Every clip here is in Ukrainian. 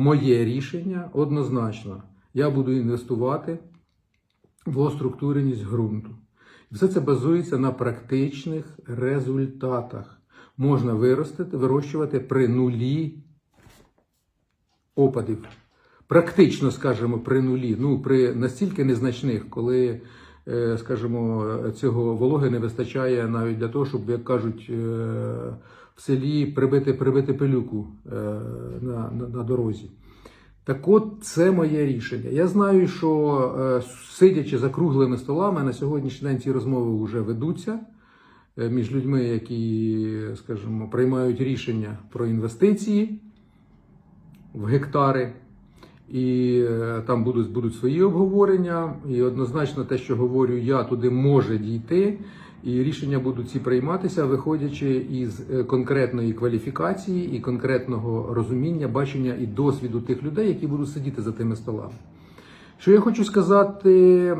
Моє рішення однозначно. Я буду інвестувати в оструктуреність ґрунту. Все це базується на практичних результатах. Можна виростити, вирощувати при нулі опадів. Практично, скажімо, при нулі, ну при настільки незначних, коли, скажімо, цього вологи не вистачає навіть для того, щоб, як кажуть, е, в селі прибити, прибити пилюку е, на, на, на дорозі. Так от, це моє рішення. Я знаю, що е, сидячи за круглими столами, на сьогоднішній день ці розмови вже ведуться е, між людьми, які, скажімо, приймають рішення про інвестиції в гектари. І е, там будуть, будуть свої обговорення. І однозначно те, що говорю я, туди може дійти. І рішення будуть ці прийматися, виходячи із е, конкретної кваліфікації і конкретного розуміння, бачення і досвіду тих людей, які будуть сидіти за тими столами. Що я хочу сказати,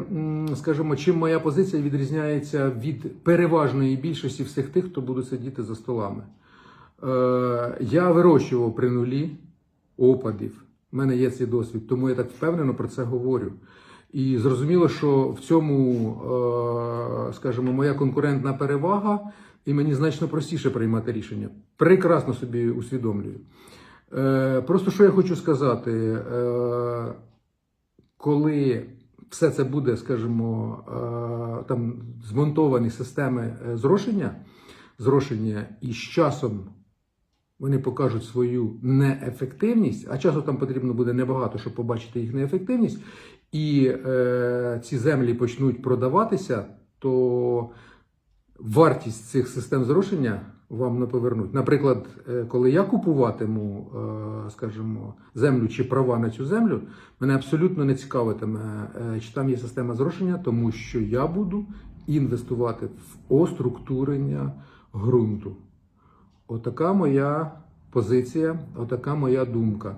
скажімо, чим моя позиція відрізняється від переважної більшості всіх тих, хто буде сидіти за столами. Е, я вирощував при нулі опадів. У мене є цей досвід, тому я так впевнено про це говорю. І зрозуміло, що в цьому, е, скажімо, моя конкурентна перевага, і мені значно простіше приймати рішення. Прекрасно собі усвідомлюю. Е, Просто що я хочу сказати, е, коли все це буде, скажімо, там змонтовані системи зрошення, зрошення і з часом вони покажуть свою неефективність, а часу там потрібно буде небагато, щоб побачити їх неефективність, і е, ці землі почнуть продаватися, то вартість цих систем зрошення вам не повернуть. Наприклад, е, коли я купуватиму, е, скажімо, землю чи права на цю землю, мене абсолютно не цікавитиме, е, чи там є система зрошення, тому що я буду інвестувати в оструктурення ґрунту. Отака моя позиція, отака моя думка.